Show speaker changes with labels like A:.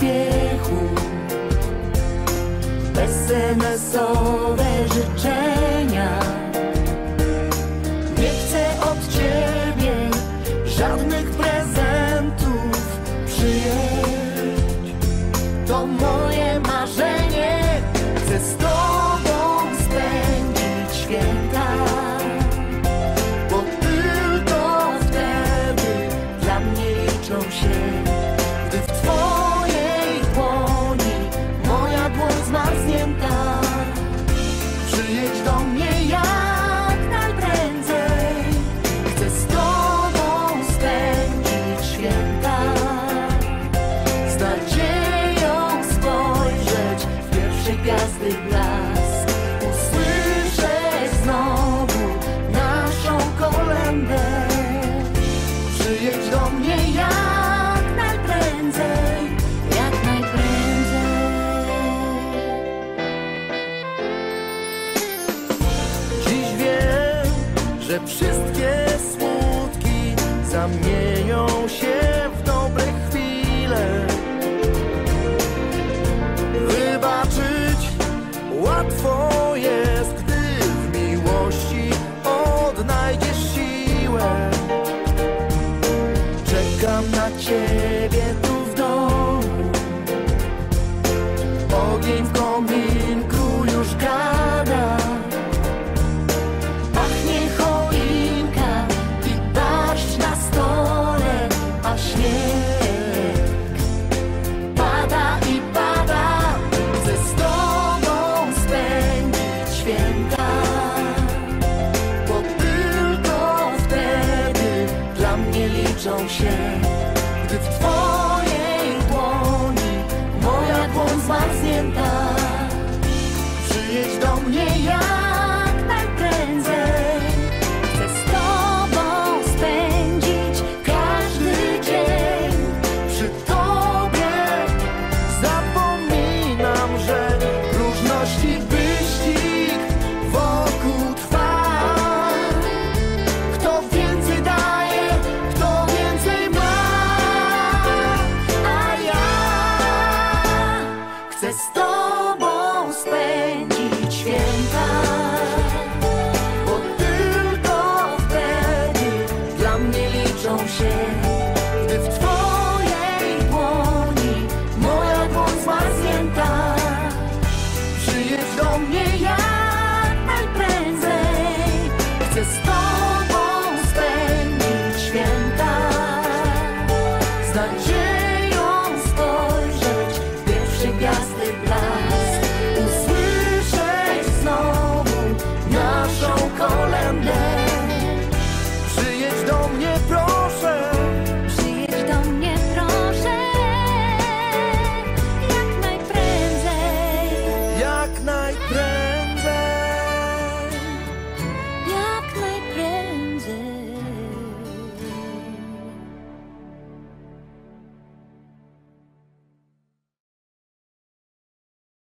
A: pośpiechu SMS-owe życzenia. Nie chcę od ciebie żadnych prezentów. Przyjeść To moje marzenie. Chcę z tobą smutki zamienią się w dobre chwile. Wybaczyć łatwo jest, gdy w miłości odnajdziesz siłę. Czekam na ciebie tu w domu. Ogień w rozjeżdżał się, gdy w spend.